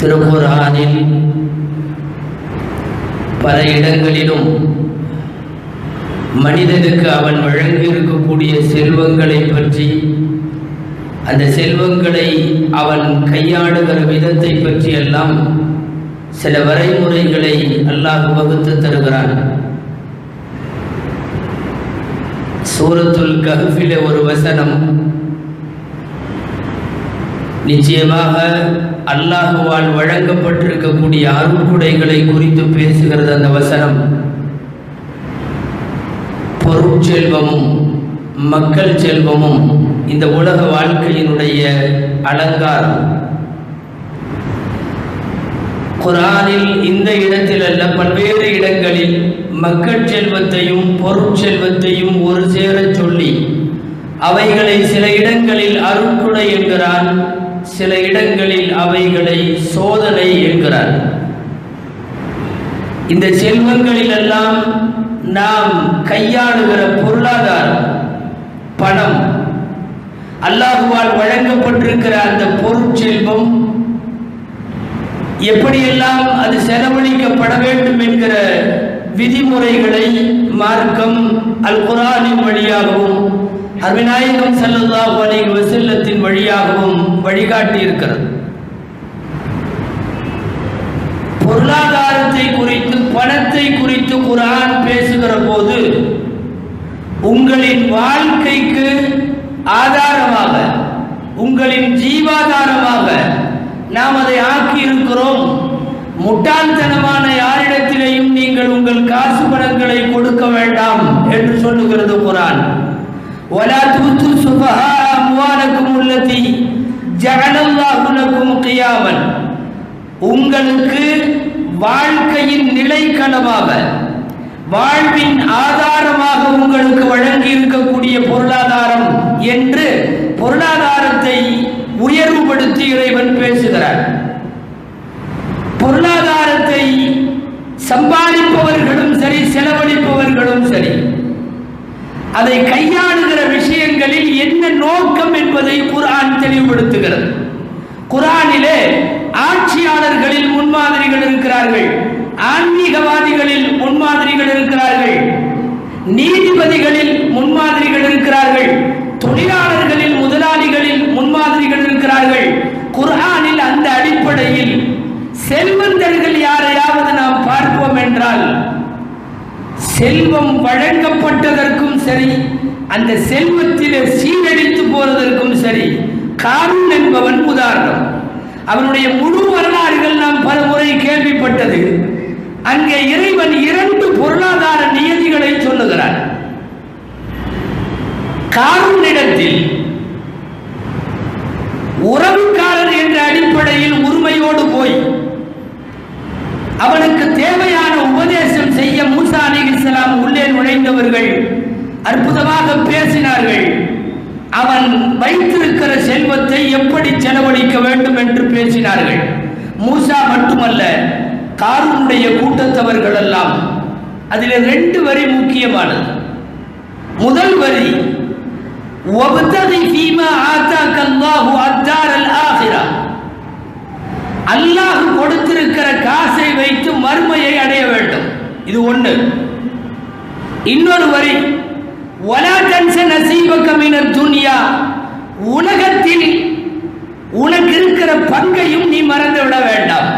திருக்குரானில் பல இடங்களிலும் மனிதனுக்கு அவன் வழங்கி இருக்கக்கூடிய செல்வங்களை பற்றி அந்த செல்வங்களை அவன் கையாளுகிற விதத்தை பற்றி எல்லாம் சில வரைமுறைகளை அல்லாஹ் வகுத்து தருகிறான். சூரத்துல் கஹ்ஃபில ஒரு வசனம் நிச்சயமாக அல்லாஹுவால் வழங்கப்பட்டிருக்கக்கூடிய அருட்குடைகளை குறித்து பேசுகிறது அந்த வசனம். பொருட்செல்வமும் மக்கள் செல்வமும் இந்த உலக வாழ்க்கையினுடைய அலங்காரம். குரானில் இந்த இடத்தில் அல்ல பல்வேறு இடங்களில் மக்கள் செல்வத்தையும் பொருட்செல்வத்தையும் ஒரு சேரச் சொல்லி அவைகளை சில இடங்களில் அருட்குடை என்கிறான். சில இடங்களில் அவைகளை சோதனை என்கிறார். இந்த செல்வங்களில் எல்லாம் நாம் கையாளுகிற பொருளாதாரம் பணம் அல்லாஹுவால் வழங்கப்பட்டிருக்கிற அந்த பொருட்செல்வம் எப்படியெல்லாம் அது செலவழிக்கப்பட வேண்டும் என்கிற விதிமுறைகளை மார்க்கம் அல் குரானின் வழியாகவும் அருவிநாயகம் ஸல்லல்லாஹு அலைஹி வஸல்லத்தின் வழியாகவும் வழிகாட்டி இருக்கிறது பொருளாதாரத்தை குறித்து பணத்தை குறித்து குரான் பேசுகிற போது உங்களின் வாழ்க்கைக்கு ஆதாரமாக உங்களின் ஜீவாதாரமாக நாம் அதை ஆக்கி இருக்கிறோம் முட்டாள்தனமான யாரிடத்திலேயும் நீங்கள் உங்கள் காசு பணங்களை கொடுக்க வேண்டாம் என்று சொல்லுகிறது குரான். ولا تؤتوا السفهاء أموالكم التي جعل الله لكم قياما உங்களுக்கு வாழ்க்கையின் நிலைக்களமாக வாழ்வின் ஆதாரமாக உங்களுக்கு வழங்கி இருக்கக்கூடிய பொருளாதாரம் என்று பொருளாதாரத்தை உயர்வுபடுத்தி இறைவன் பேசுகிறார் பொருளாதாரத்தை சம்பாதிப்பவர்களும் சரி செலவழிப்பவர்களும் சரி அதை கையாளுகிற விஷயங்களில் என்ன நோக்கம் என்பதை குர்ஆன் தெளிவுபடுத்துகிறது. குர்ஆனிலே ஆட்சியாளர்களில் முன்மாதிரிகள் இருக்கிறார்கள். ஆன்மீகவாதிகளில் முன்மாதிரிகள் இருக்கிறார்கள். நீதிபதிகளில் முன்மாதிரிகள் இருக்கிறார்கள் தொழிலாளர்களில் முதலாளிகளில் முன்மாதிரிகள் இருக்கிறார்கள் குர்ஆனில் அந்த அடிப்படையில் செல்வந்தர்கள் யாரையாவது நாம் பார்ப்போம் என்றால் செல்வம் வழங்கப்பட்டதற்கும் சரி அந்த செல்வத்திலே சீரழித்து போவதற்கும் சரி காரூன் என்பவன் உதாரணம். அவனுடைய முழு வரலாறுகள் நாம் பல முறை கேள்விப்பட்டது. அங்கே இறைவன் இரண்டு பொருளாதார நியதிகளை சொல்லுகிறான். காரூனிடத்தில் உறவுக்காக என்ற அடிப்படையில் உரிமையோடு போய் அவனுக்கு தேவையான உபதேசம் செய்ய மூசா அலிகிஸ்லாம் உள்ளே நுழைந்தவர்கள் அற்புதமாக பேசினார்கள். அவன் வைத்திருக்கிற செல்வத்தை எப்படி செலவழிக்க வேண்டும் என்று பேசினார்கள். மூசா மட்டுமல்ல காரூனுடைய கூட்டத்தவர்கள் எல்லாம் அதில் ரெண்டு வரி முக்கியமானது. முதல் வரி ஒவ்வொரு இது ஒண்ணு. இன்னொரு வரி ஒலா தன்ச நசீபக்கமினர் துனியா உலகத்தில் உனக்கு இருக்கிற பங்கையும் நீ மறந்து விட வேண்டாம்.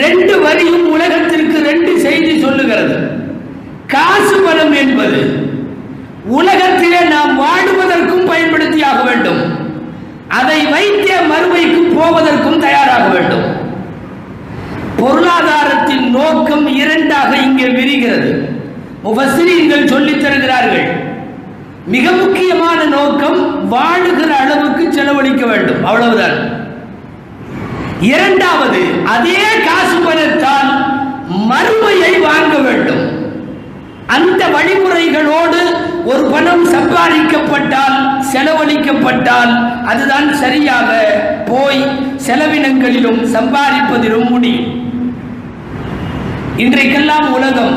ரெண்டு வரியும் உலகத்திற்கு ரெண்டு செய்தி சொல்லுகிறது. காசு பலம் என்பது உலகத்திலே நாம் வாழ மிக முக்கியமான நோக்கம் வாழுகிற அளவுக்கு செலவழிக்க வேண்டும். அவ்வளவுதான். இரண்டாவது அதே காசு பணத்தால் மறுமையை வாங்க வேண்டும். அந்த வழிமுறைகளோடு ஒரு பணம் சம்பாதிக்கப்பட்டால் செலவழிக்கப்பட்டால் அதுதான் சரியாக போய் செலவினங்களிலும் சம்பாதிப்பதிலும் முடியும். இன்றைக்கெல்லாம் உலகம்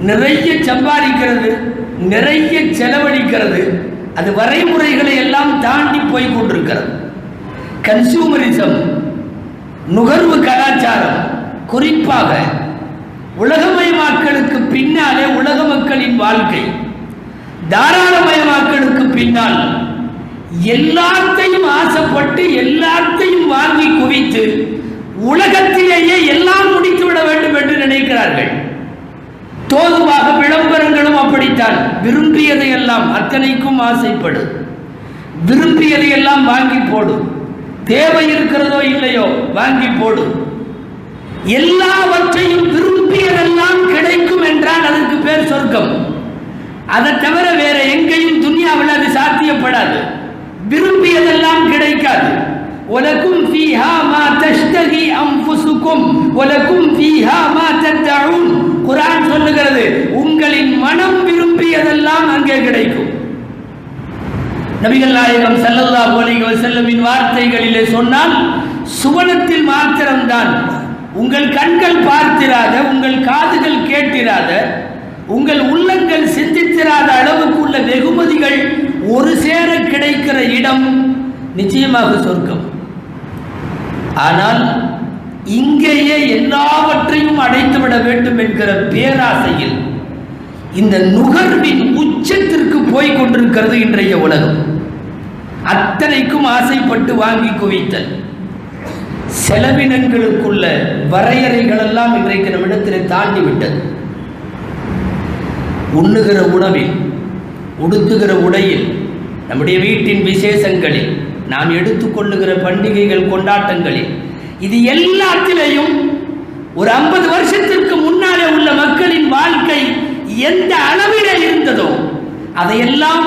நிறைய சம்பாதிக்கிறது நிறைய செலவழிக்கிறது அது வரைமுறைகளை எல்லாம் தாண்டி போய் கொண்டிருக்கிறது. கன்சூமரிசம் நுகர்வு கலாச்சாரம் குறிப்பாக உலகமயமாக்கலுக்கு பின்னாலே உலக மக்களின் வாழ்க்கை தாராளமயமாக்கலுக்கு பின்னால் எல்லாத்தையும் ஆசைப்பட்டு எல்லாத்தையும் வாங்கி குவித்து உலகத்திலேயே எல்லாம் முடித்து விட வேண்டும் என்று நினைக்கிறார்கள். தோதுவாக விளம்பரங்களும் அப்படித்தான். விரும்பியதை எல்லாம் அத்தனைக்கும் ஆசைப்படு. விரும்பியதை எல்லாம் வாங்கி போடு. தேவை இருக்கிறதோ இல்லையோ வாங்கி போடு. எல்லாவற்றையும் விரும்பியதெல்லாம் கிடைக்கும் என்றால் அதற்கு பேர் சொர்க்கம். அதை தவிர வேற எங்கேயும் துன்யாவில் அது சாத்தியப்படாது. விரும்பியதெல்லாம் கிடைக்காது. உனக்கும் فيها மா تشتهي أنفسكم ولكم فيها மா تدعون. குர்ஆன் சொல்லுகிறது உங்களின் மனம் விரும்பியதெல்லாம் அங்கே கிடைக்கும். நபிகள் நாயகம் சல்லல்லா அலைஹி செல்லமின் வார்த்தைகளிலே சொன்னால் சுவனத்தில் மாத்திரம்தான். உங்கள் கண்கள் பார்த்திராத உங்கள் காதுகள் கேட்டிராத உங்கள் உள்ளங்கள் சிந்தித்திராத அளவுக்கு உள்ள வெகுமதிகள் ஒரு சேர கிடைக்கிற இடம் நிச்சயமாக சொர்க்கம். ஆனால் இங்கேயே எல்லாவற்றையும் அடைத்துவிட வேண்டும் என்கிற பேராசையில் இந்த நுகர்வின் உச்சத்திற்கு போய் கொண்டிருக்கிறது இன்றைய உலகம். அத்தனைக்கும் ஆசைப்பட்டு வாங்கி குவித்தல் செலவினங்களுக்குள்ள வரையறைகள் எல்லாம் இன்றைக்கு நம்மிடத்தில் தாண்டி விட்டது உண்ணுகிற உணவில் உடுத்துகிற உடையில் நம்முடைய வீட்டின் விசேஷங்களில் நாம் எடுத்துக்கொள்ளுகிற பண்டிகைகள் கொண்டாட்டங்களில் இது எல்லாத்திலையும் ஒரு ஐம்பது வருஷத்திற்கு முன்னாலே உள்ள மக்களின் வாழ்க்கை எந்த அளவிலே இருந்ததோ அதையெல்லாம்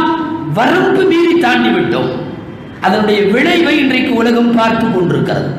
வரம்பு மீறி தாண்டி விட்டோம் அதனுடைய விளைவை இன்றைக்கு உலகம் பார்த்து கொண்டிருக்கிறது.